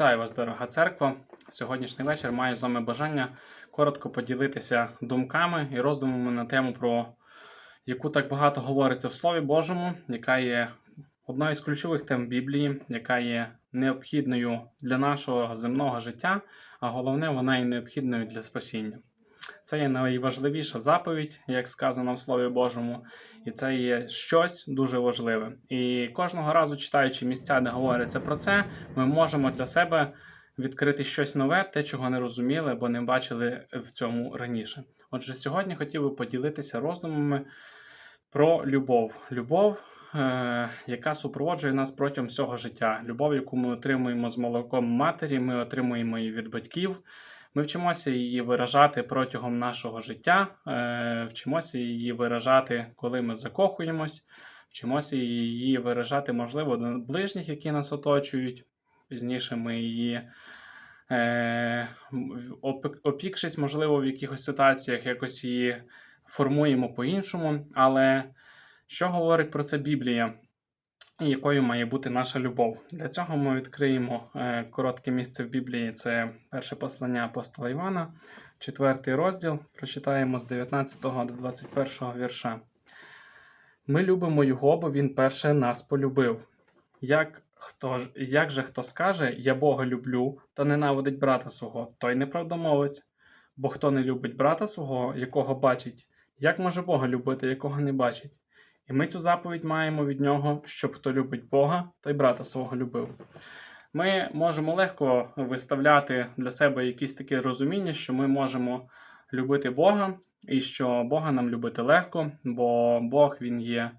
Вітаю вас, дорога церква. Сьогоднішній вечір маю з вами бажання коротко поділитися думками і роздумами на тему, про яку так багато говориться в Слові Божому, яка є одною з ключових тем Біблії, яка є необхідною для нашого земного життя, а головне, вона є необхідною для спасіння. Це є найважливіша заповідь, як сказано в Слові Божому, і це є щось дуже важливе. І кожного разу, читаючи місця, де говориться про це, ми можемо для себе відкрити щось нове, те, чого не розуміли або не бачили в цьому раніше. Отже, сьогодні хотів би поділитися роздумами про любов. Любов, е- яка супроводжує нас протягом всього життя. Любов, яку ми отримуємо з молоком матері, ми отримуємо її від батьків. Ми вчимося її виражати протягом нашого життя, е, вчимося її виражати, коли ми закохуємось, вчимося її виражати, можливо, до ближніх, які нас оточують. Пізніше ми її, е, опікшись, можливо, в якихось ситуаціях якось її формуємо по-іншому. Але що говорить про це Біблія? І якою має бути наша любов. Для цього ми відкриємо е, коротке місце в Біблії. Це перше послання апостола Івана, четвертий розділ. Прочитаємо з 19 до 21 вірша. Ми любимо Його, бо Він перше нас полюбив. Як, хто, як же хто скаже, я Бога люблю, та ненавидить брата свого, той неправдомовець. Бо хто не любить брата свого, якого бачить, як може Бога любити, якого не бачить? І ми цю заповідь маємо від нього, щоб хто любить Бога, той брата свого любив. Ми можемо легко виставляти для себе якісь таке розуміння, що ми можемо любити Бога, і що Бога нам любити легко, бо Бог він є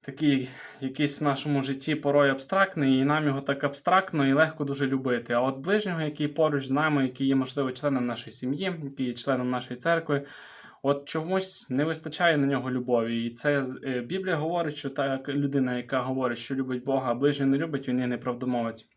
такий якийсь в нашому житті порой абстрактний, і нам його так абстрактно і легко дуже любити. А от ближнього, який поруч з нами, який є, можливо, членом нашої сім'ї, який є членом нашої церкви, От чомусь не вистачає на нього любові. І це е, Біблія говорить, що та людина, яка говорить, що любить Бога, а ближнього не любить, він є неправдомовець.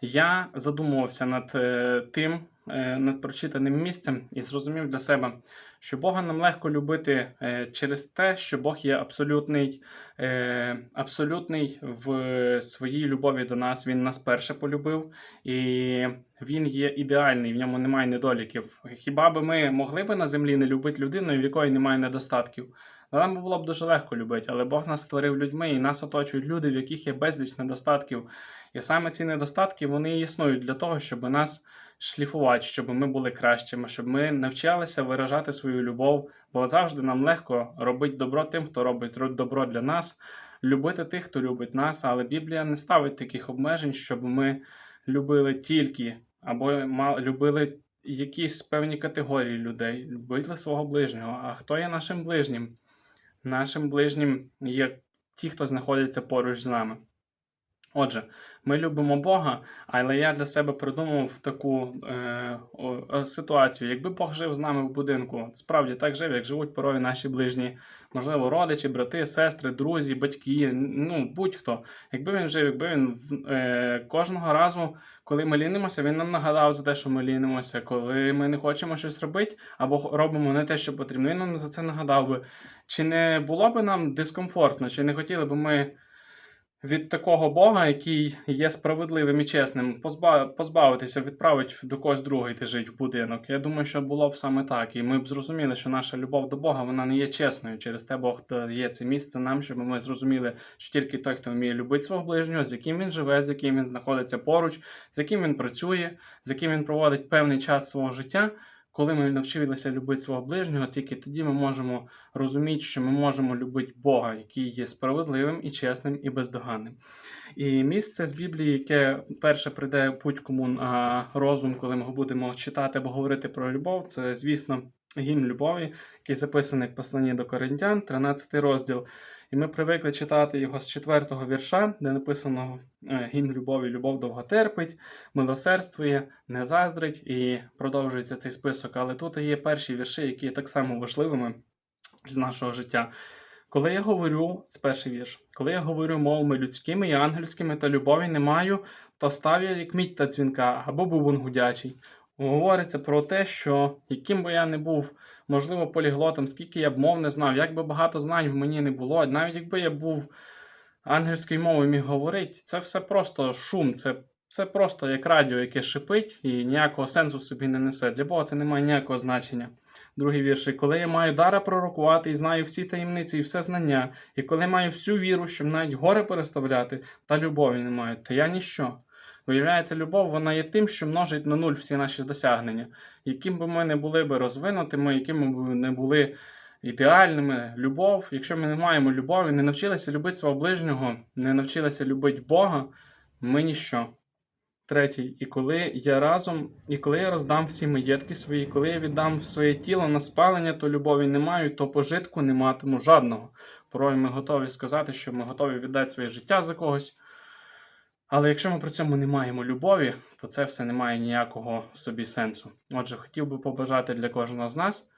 Я задумувався над е, тим, е, над прочитаним місцем і зрозумів для себе, що Бога нам легко любити е, через те, що Бог є абсолютний, е, абсолютний в своїй любові до нас. Він нас перше полюбив, і він є ідеальний, в ньому немає недоліків. Хіба би ми могли би на землі не любити людину, в якої немає недостатків? Нам було б дуже легко любити, але Бог нас створив людьми, і нас оточують люди, в яких є безліч недостатків. І саме ці недостатки вони існують для того, щоб нас шліфувати, щоб ми були кращими, щоб ми навчалися виражати свою любов, бо завжди нам легко робити добро тим, хто робить добро для нас, любити тих, хто любить нас. Але Біблія не ставить таких обмежень, щоб ми любили тільки або любили якісь певні категорії людей, любили свого ближнього. А хто є нашим ближнім? Нашим ближнім є ті, хто знаходяться поруч з нами. Отже, ми любимо Бога, але я для себе придумав таку е, о, ситуацію. Якби Бог жив з нами в будинку, справді так жив, як живуть порою наші ближні, можливо, родичі, брати, сестри, друзі, батьки, ну будь-хто. Якби він жив, якби він е, кожного разу, коли ми лінимося, він нам нагадав за те, що ми лінимося, коли ми не хочемо щось робити або робимо не те, що потрібно. Він нам за це нагадав би. Чи не було би нам дискомфортно, чи не хотіли би ми від такого Бога, який є справедливим і чесним, позба- позбавитися, відправити до когось другого йти жити в будинок. Я думаю, що було б саме так. І ми б зрозуміли, що наша любов до Бога вона не є чесною. Через те Бог дає це місце нам, щоб ми зрозуміли, що тільки той, хто вміє любити свого ближнього, з яким він живе, з яким він знаходиться поруч, з яким він працює, з яким він проводить певний час свого життя. Коли ми навчилися любити свого ближнього, тільки тоді ми можемо розуміти, що ми можемо любити Бога, який є справедливим і чесним і бездоганним. І місце з Біблії, яке перше прийде будь-кому на розум, коли ми будемо читати або говорити про любов, це, звісно, гімн любові, який записаний в посланні до Коринтян, 13 розділ. І ми привикли читати його з 4-го вірша, де написано е, гімн любові, любов довго терпить, милосердствує, не заздрить, і продовжується цей список. Але тут є перші вірші, які є так само важливими для нашого життя. Коли я говорю, це перший вірш, коли я говорю мовами людськими і ангельськими та любові не маю, то став я як мідь та дзвінка або бубон гудячий. Говориться про те, що яким би я не був, можливо, поліглотом, скільки я б мов не знав, як би багато знань в мені не було, навіть якби я був ангельською мовою міг говорити, це все просто шум, це це просто як радіо, яке шипить і ніякого сенсу собі не несе. Для Бога це не має ніякого значення. Другий вірш. Коли я маю дара пророкувати і знаю всі таємниці і все знання, і коли маю всю віру, щоб навіть гори переставляти, та любові не маю, то я ніщо. Виявляється, любов вона є тим, що множить на нуль всі наші досягнення. Яким би ми не були би розвинутими, якими б не були ідеальними, любов, якщо ми не маємо любові, не навчилися любити свого ближнього, не навчилися любити Бога, ми ніщо. Третій, і коли я разом, і коли я роздам всі маєтки свої, коли я віддам своє тіло на спалення, то любові не маю, то пожитку не матиму жадного. Порой ми готові сказати, що ми готові віддати своє життя за когось. Але якщо ми при цьому не маємо любові, то це все не має ніякого в собі сенсу. Отже, хотів би побажати для кожного з нас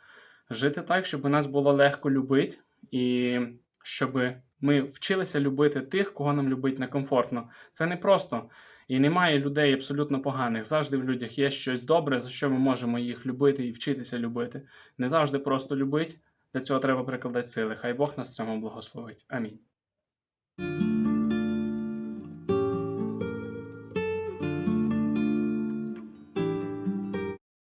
жити так, щоб нас було легко любити, і щоб ми вчилися любити тих, кого нам любить некомфортно. Це не просто. І немає людей абсолютно поганих. Завжди в людях є щось добре, за що ми можемо їх любити і вчитися любити. Не завжди просто любить. Для цього треба прикладати сили. Хай Бог нас в цьому благословить. Амінь.